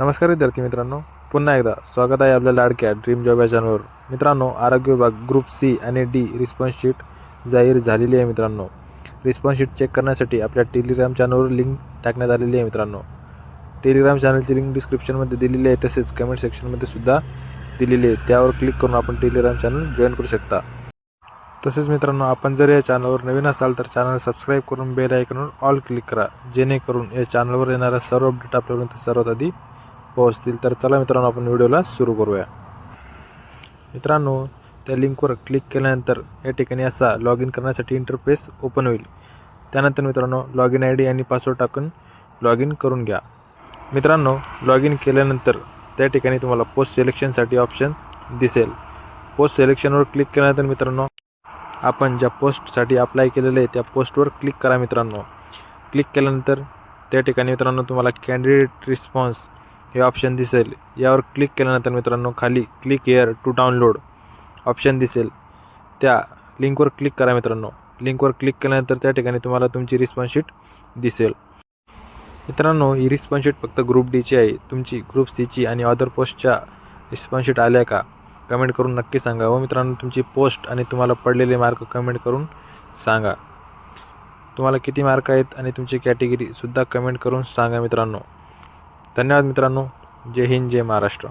नमस्कार विद्यार्थी मित्रांनो. पुन्हा एकदा स्वागत आहे आपल्या लाडक्या ड्रीम जॉब या चॅनलवर मित्रांनो आरोग्य विभाग ग्रुप सी आणि डी रिस्पॉन्स शीट जाहीर झालेली आहे मित्रांनो. रिस्पॉन्स शीट चेक करण्यासाठी आपल्या टेलिग्राम चॅनलवर लिंक टाकण्यात आलेली आहे मित्रांनो. टेलिग्राम चॅनलची लिंक डिस्क्रिप्शनमध्ये दिलेली आहे तसेच कमेंट सेक्शनमध्ये सुद्धा दिलेली आहे. त्यावर क्लिक करून आपण टेलिग्राम चॅनल जॉईन करू शकता. तसेच मित्रांनो आपण जर या चॅनलवर नवीन असाल तर चॅनल सबस्क्राईब करून बेल आयकॉनवर ऑल क्लिक करा. जेणेकरून या चॅनलवर येणाऱ्या सर्व अपडेट आपल्यापर्यंत सर्वात आधी पोहोचतील. तर चला मित्रांनो आपण व्हिडिओला सुरू करूया. मित्रांनो त्या लिंकवर क्लिक केल्यानंतर या ठिकाणी असा लॉग इन करण्यासाठी इंटरफेस ओपन होईल. त्यानंतर मित्रांनो लॉग इन आय डी आणि पासवर्ड टाकून लॉग इन करून घ्या. मित्रांनो लॉग इन केल्यानंतर त्या ठिकाणी तुम्हाला पोस्ट सिलेक्शनसाठी ऑप्शन दिसेल. पोस्ट सिलेक्शनवर क्लिक केल्यानंतर मित्रांनो आपण ज्या पोस्टसाठी अप्लाय केलेलं आहे त्या पोस्टवर क्लिक करा मित्रांनो. क्लिक केल्यानंतर त्या ठिकाणी मित्रांनो तुम्हाला कॅन्डिडेट रिस्पॉन्स हे ऑप्शन दिसेल. यावर क्लिक केल्यानंतर मित्रांनो खाली click here to download option दिसेल. त्या लिंकवर क्लिक करा मित्रांनो. लिंकवर क्लिक केल्यानंतर त्या ठिकाणी तुम्हाला तुमची रिस्पॉन्स शीट दिसेल. मित्रांनो ही रिस्पॉन्स शीट फक्त ग्रुप डीची आहे. तुमची ग्रुप सीची आणि अदर पोस्टच्या रिस्पॉन्स शीट आल्या का? कमेंट करून नक्की सांगा. व मित्रांनो तुमची पोस्ट आणि तुम्हाला पडलेले मार्क कमेंट करून सांगा. तुम्हाला किती मार्क आहेत आणि तुमची कॅटेगरीसुद्धा कमेंट करून सांगा मित्रांनो. धन्यवाद मित्रांनो. जय हिंद जय महाराष्ट्र.